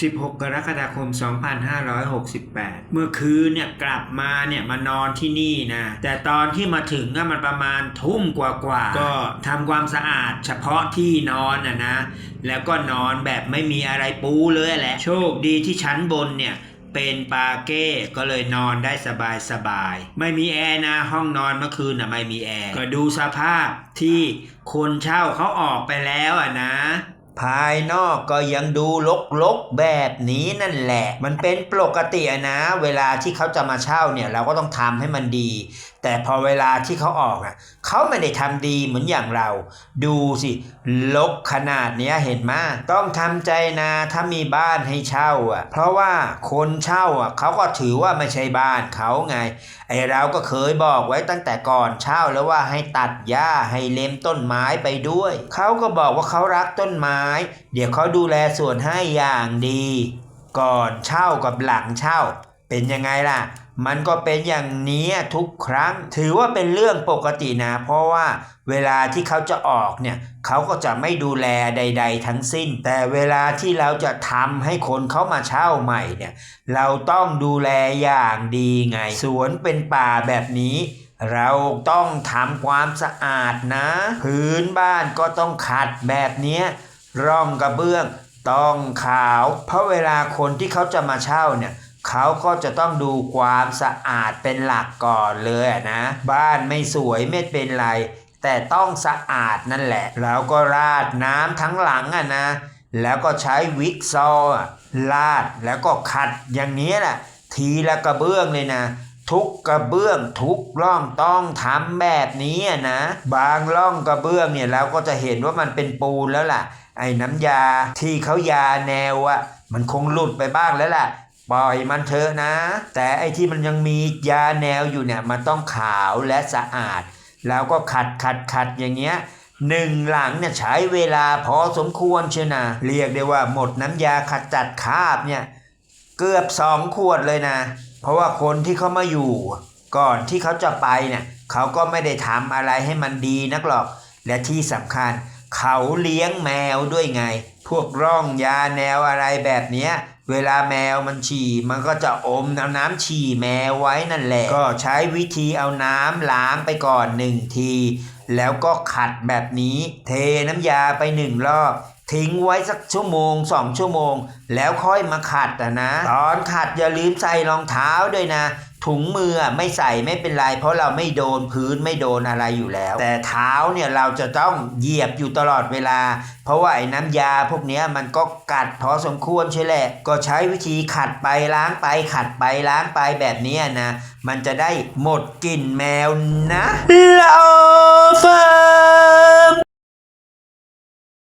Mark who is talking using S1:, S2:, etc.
S1: 16 กรกฎาคม 2568 เมื่อคืนเนี่ยกลับมาเนี่ยมานอนที่นี่นะ แต่ตอนที่มาถึงก็มันประมาณทุ่มกว่าๆ ก็ทำความสะอาดเฉพาะที่นอนนะนะ แล้วก็นอนแบบไม่มีอะไรปูเลยแหละ โชคดีที่ชั้นบนเนี่ยเป็นปาเก้ก็เลยนอนได้สบายสบาย ไม่มีแอร์นะห้องนอนเมื่อคืนน่ะไม่มีแอร์ ก็ดูสภาพที่คนเช่าเขาออกไปแล้วอะนะ ภายนอกก็ยังดูลกๆแบบนี้นั่นแหละ มันเป็นปกตินะ เวลาที่เขาจะมาเช่าเนี่ย เราก็ต้องทำให้มันดี แต่พอเวลาที่เขาออกอะเขาไม่ได้ทำดีเหมือนอย่างเรา ดูสิลกขนาดเนี้ยเห็นไหมต้องทำใจนะถ้ามีบ้านให้เช่าอะ เพราะว่าคนเช่าอะเขาก็ถือว่าไม่ใช่บ้านเขาไงไอเราก็เคยบอกไว้ตั้งแต่ก่อนเช่าแล้วว่าให้ตัดหญ้าให้เล็มต้นไม้ไปด้วยเขาก็บอกว่าเขารักต้นไม้ เดี๋ยวเขาดูแลส่วนให้อย่างดี ก่อนเช่ากับหลังเช่า เป็นยังไงล่ะ มันก็เป็นอย่างนี้ทุกครั้ง ถือว่าเป็นเรื่องปกตินะ เพราะว่าเวลาที่เขาจะออกเนี่ยเขาก็จะไม่ดูแลใด ๆ ทั้งสิ้น แต่เวลาที่เราจะทำให้คนเขามาเช่าใหม่เนี่ยเราต้องดูแลอย่างดีไง สวนเป็นป่าแบบนี้เราต้องทำความสะอาดนะ พื้นบ้านก็ต้องขัดแบบนี้ร่องกระเบื้องต้องขาว เพราะเวลาคนที่เขาจะมาเช่าเนี่ย เขาก็จะต้องดูความสะอาดเป็นหลักก่อนเลยนะ บ้านไม่สวยไม่เป็นไร แต่ต้องสะอาดนั่นแหละ แล้วก็ราดน้ำทั้งหลังอะนะ แล้วก็ใช้วิกซอว์อะลาดแล้วก็ขัดอย่างนี้แหละทีละกระเบื้องเลยนะ ทุกกระเบื้องทุกร่องต้องทำแบบนี้อะนะ บางร่องกระเบื้องเนี่ยเราก็จะเห็นว่ามันเป็นปูนแล้วล่ะ ไอ้น้ำยาที่เขายาแนวอะมันคงหลุดไปบ้างแล้วล่ะ ปล่อยมันเถอะนะ แต่ไอ้ที่มันยังมียาแนวอยู่เนี่ยมันต้องขาวและสะอาด แล้วก็ขัดขัดขัดอย่างเงี้ยหนึ่งหลังเนี่ยใช้เวลาพอสมควรเชียวนะเรียกได้ว่าหมดน้ำยาขจัดคราบเนี่ยเกือบสองขวดเลยนะ เพราะว่าคนที่เขามาอยู่ ก่อนที่เขาจะไปเนี่ยเขาก็ไม่ได้ทำอะไรให้มันดีนักหรอก และที่สำคัญเขาเลี้ยงแมวด้วยไง พวกร่องยาแนวอะไรแบบเนี้ยเวลาแมวมันฉี่มันก็จะอมเอาน้ำฉี่แมวไว้นั่นแหละ ก็ใช้วิธีเอาน้ำล้างไปก่อนหนึ่งที แล้วก็ขัดแบบนี้ เทน้ำยาไปหนึ่งรอบทิ้งไว้สักชั่วโมงสองชั่วโมง แล้วค่อยมาขัดอะนะ ตอนขัดอย่าลืมใส่รองเท้าด้วยนะ ถุงมือไม่ใส่ไม่เป็นไร เพราะเราไม่โดนพื้นไม่โดนอะไรอยู่แล้ว แต่เท้าเนี่ยเราจะต้องเหยียบอยู่ตลอดเวลา เพราะว่าไอ้น้ำยาพวกนี้มันก็กัดพอสมควรใช่แหละ ก็ใช้วิธีขัดไปล้างไปขัดไปล้างไปแบบนี้นะ มันจะได้หมดกลิ่นแมวนะลอฟ้า